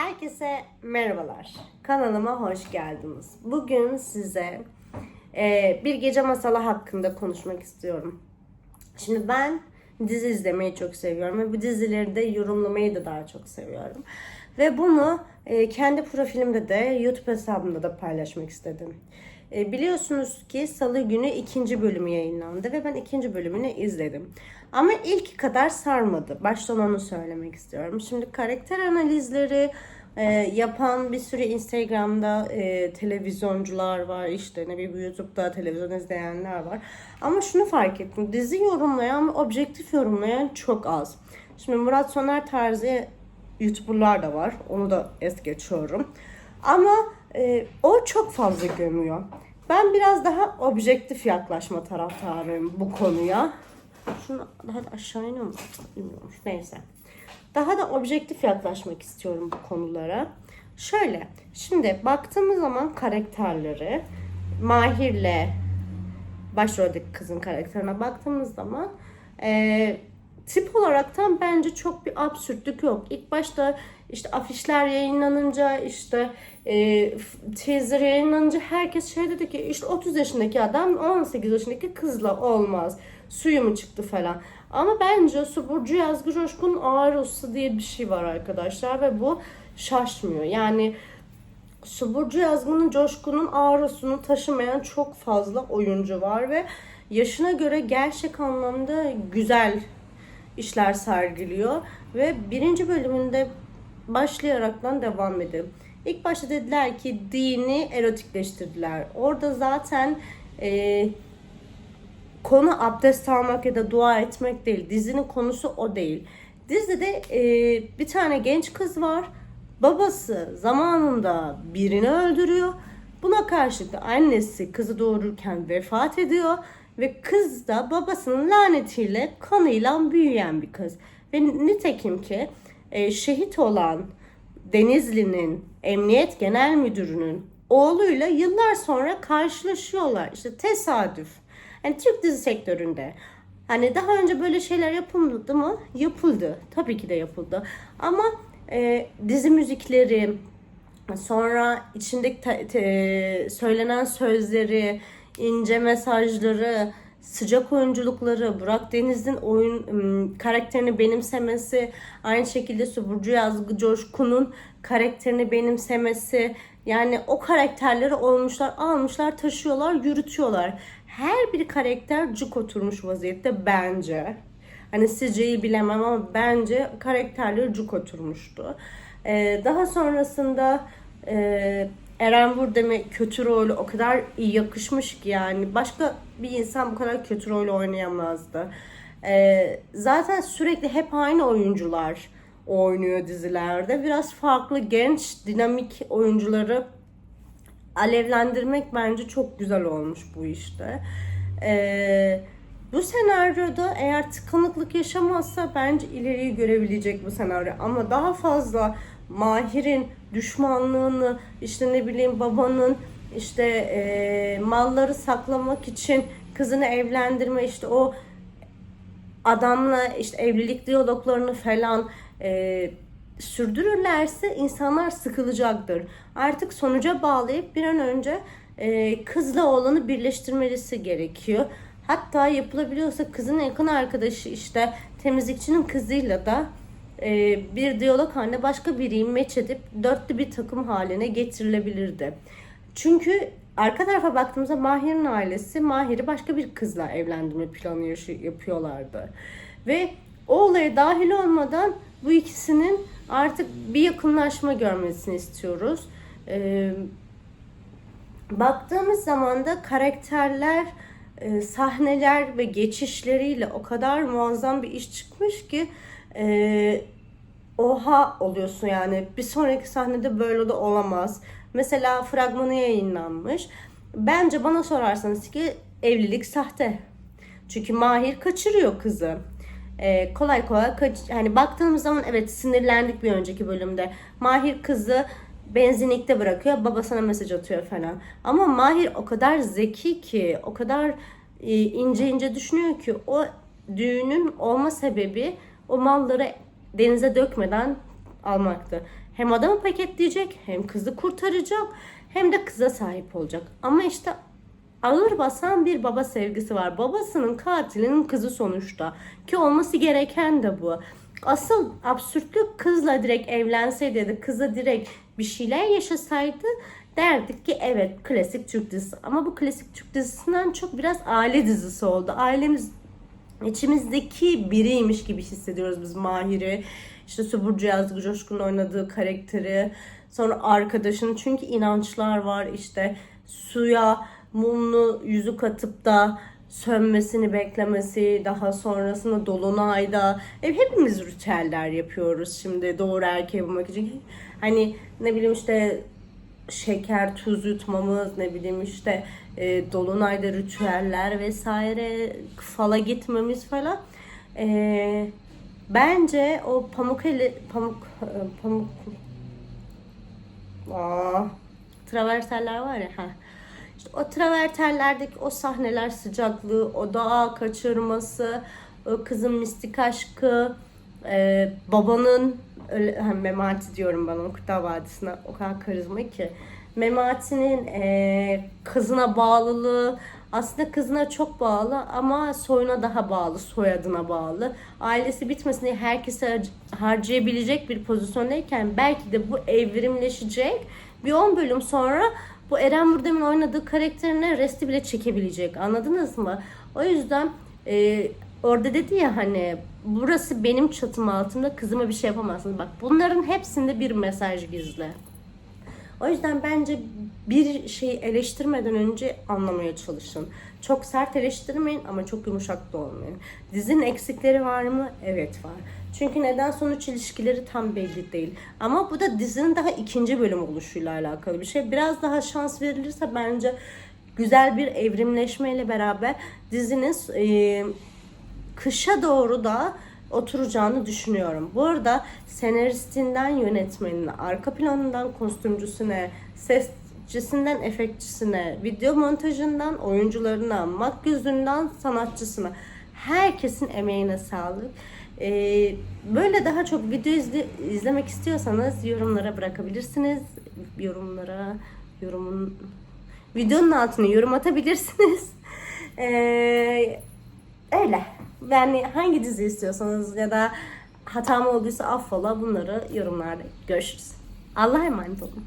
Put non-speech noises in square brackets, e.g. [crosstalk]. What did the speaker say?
Herkese merhabalar. Kanalıma hoş geldiniz. Bugün size e, bir gece masalı hakkında konuşmak istiyorum. Şimdi ben dizi izlemeyi çok seviyorum ve bu dizileri de yorumlamayı da daha çok seviyorum. Ve bunu e, kendi profilimde de YouTube hesabımda da paylaşmak istedim. E, biliyorsunuz ki salı günü ikinci bölümü yayınlandı ve ben ikinci bölümünü izledim. Ama ilk kadar sarmadı. Baştan onu söylemek istiyorum. Şimdi karakter analizleri e, yapan bir sürü Instagram'da e, televizyoncular var. işte ne bileyim YouTube'da televizyon izleyenler var. Ama şunu fark ettim. Dizi yorumlayan ve objektif yorumlayan çok az. Şimdi Murat Soner tarzı YouTuber'lar da var. Onu da es geçiyorum. Ama e, o çok fazla gömüyor. Ben biraz daha objektif yaklaşma taraftarıyım bu konuya. Şunu daha da aşağı iniyor mu? Bilmiyorum. Neyse. Daha da objektif yaklaşmak istiyorum bu konulara. Şöyle. Şimdi baktığımız zaman karakterleri Mahir'le başroldeki kızın karakterine baktığımız zaman e, tip olaraktan bence çok bir absürtlük yok. İlk başta işte afişler yayınlanınca işte e, teaser yayınlanınca herkes şey dedi ki işte 30 yaşındaki adam 18 yaşındaki kızla olmaz. Suyu mu çıktı falan. Ama bence Su Burcu Yazgı Coşkun'un ağrısı diye bir şey var arkadaşlar ve bu şaşmıyor. Yani Su Burcu Yazgı'nın Coşkun'un ağrısını taşımayan çok fazla oyuncu var ve yaşına göre gerçek anlamda güzel işler sergiliyor ve birinci bölümünde başlayaraktan devam edelim. İlk başta dediler ki dini erotikleştirdiler. Orada zaten e, konu abdest almak ya da dua etmek değil. Dizinin konusu o değil. Dizide e, bir tane genç kız var. Babası zamanında birini öldürüyor. Buna karşılık da annesi kızı doğururken vefat ediyor. Ve kız da babasının lanetiyle kanıyla büyüyen bir kız. Ve nitekim ki e, şehit olan Denizli'nin Emniyet Genel Müdürü'nün oğluyla yıllar sonra karşılaşıyorlar. İşte tesadüf. Yani Türk dizi sektöründe. Hani daha önce böyle şeyler yapıldı mı? Yapıldı. Tabii ki de yapıldı. Ama e, dizi müzikleri, sonra içindeki te- te- söylenen sözleri, ince mesajları, sıcak oyunculukları, Burak Deniz'in oyun karakterini benimsemesi, aynı şekilde Suburcu Yazgı Coşkun'un karakterini benimsemesi, yani o karakterleri olmuşlar, almışlar, taşıyorlar, yürütüyorlar. Her bir karakter cuk oturmuş vaziyette bence. Hani sizceyi bilemem ama bence karakterleri cuk oturmuştu. Ee, daha sonrasında e, Eren Burdem'e kötü rolü o kadar iyi yakışmış ki yani başka bir insan bu kadar kötü rolü oynayamazdı. Ee, zaten sürekli hep aynı oyuncular oynuyor dizilerde. Biraz farklı genç dinamik oyuncuları alevlendirmek bence çok güzel olmuş bu işte. Ee, bu senaryoda eğer tıkanıklık yaşamazsa bence ileriyi görebilecek bu senaryo. Ama daha fazla Mahir'in düşmanlığını, işte ne bileyim babanın işte e, malları saklamak için kızını evlendirme işte o adamla işte evlilik diyaloglarını falan e, sürdürürlerse insanlar sıkılacaktır. Artık sonuca bağlayıp bir an önce e, kızla oğlanı birleştirmelisi gerekiyor. Hatta yapılabiliyorsa kızın yakın arkadaşı işte temizlikçinin kızıyla da e, bir diyalog haline başka biriyi meç edip dörtlü bir takım haline getirilebilirdi. Çünkü arka tarafa baktığımızda Mahir'in ailesi Mahir'i başka bir kızla evlendirme planı yapıyorlardı. Ve o olaya dahil olmadan bu ikisinin artık bir yakınlaşma görmesini istiyoruz. Ee, baktığımız zaman da karakterler, e, sahneler ve geçişleriyle o kadar muazzam bir iş çıkmış ki e, oha oluyorsun yani. Bir sonraki sahnede böyle de olamaz. Mesela fragmanı yayınlanmış. Bence bana sorarsanız ki evlilik sahte. Çünkü Mahir kaçırıyor kızı. Ee, kolay kolay kaç hani baktığımız zaman evet sinirlendik bir önceki bölümde. Mahir kızı benzinlikte bırakıyor. Babasına mesaj atıyor falan. Ama Mahir o kadar zeki ki, o kadar e, ince ince düşünüyor ki o düğünün olma sebebi o malları denize dökmeden almaktı. Hem adamı paketleyecek, hem kızı kurtaracak, hem de kıza sahip olacak. Ama işte ağır basan bir baba sevgisi var. Babasının katilinin kızı sonuçta. Ki olması gereken de bu. Asıl absürtlük kızla direkt evlenseydi ya da kıza direkt bir şeyler yaşasaydı derdik ki evet klasik Türk dizisi. Ama bu klasik Türk dizisinden çok biraz aile dizisi oldu. Ailemiz içimizdeki biriymiş gibi hissediyoruz biz Mahir'i. İşte Suburcu Yazgı Coşkun'un oynadığı karakteri. Sonra arkadaşın çünkü inançlar var işte suya mumlu yüzük atıp da sönmesini beklemesi, daha sonrasında dolunayda e, hepimiz ritüeller yapıyoruz şimdi doğru erkeği bulmak için. Hani ne bileyim işte şeker, tuz yutmamız, ne bileyim işte e, dolunayda ritüeller vesaire, fala gitmemiz falan. E, bence o pamuk eli, pamuk, e, pamuk, aa, traverseller var ya, ha. İşte o travertenlerdeki o sahneler sıcaklığı, o dağa kaçırması, o kızın mistik aşkı, e, babanın öyle, ha, Memati diyorum ben o Kurtlar Vadisi'ne o kadar karizma ki. Memati'nin e, kızına bağlılığı aslında kızına çok bağlı ama soyuna daha bağlı, soyadına bağlı. Ailesi bitmesin diye herkese har- harcayabilecek bir pozisyondayken belki de bu evrimleşecek. Bir 10 bölüm sonra bu Eren Burdem'in oynadığı karakterine resti bile çekebilecek. Anladınız mı? O yüzden e, orada dedi ya hani burası benim çatım altında kızıma bir şey yapamazsınız. Bak bunların hepsinde bir mesaj gizli. O yüzden bence bir şeyi eleştirmeden önce anlamaya çalışın. Çok sert eleştirmeyin ama çok yumuşak da olmayın. Dizinin eksikleri var mı? Evet var. Çünkü neden sonuç ilişkileri tam belli değil. Ama bu da dizinin daha ikinci bölüm oluşuyla alakalı bir şey. Biraz daha şans verilirse bence güzel bir evrimleşmeyle beraber dizinin e, kışa doğru da oturacağını düşünüyorum. Bu arada senaristinden yönetmenine, arka planından kostümcüsüne, sesçisinden efektçisine, video montajından oyuncularına, makyözünden sanatçısına herkesin emeğine sağlık. Ee, böyle daha çok video izle- izlemek istiyorsanız yorumlara bırakabilirsiniz. Yorumlara, yorumun videonun altına yorum atabilirsiniz. [laughs] Ee, öyle. Yani hangi dizi istiyorsanız ya da hatam olduysa affola bunları yorumlarda görüşürüz. Allah'a emanet olun.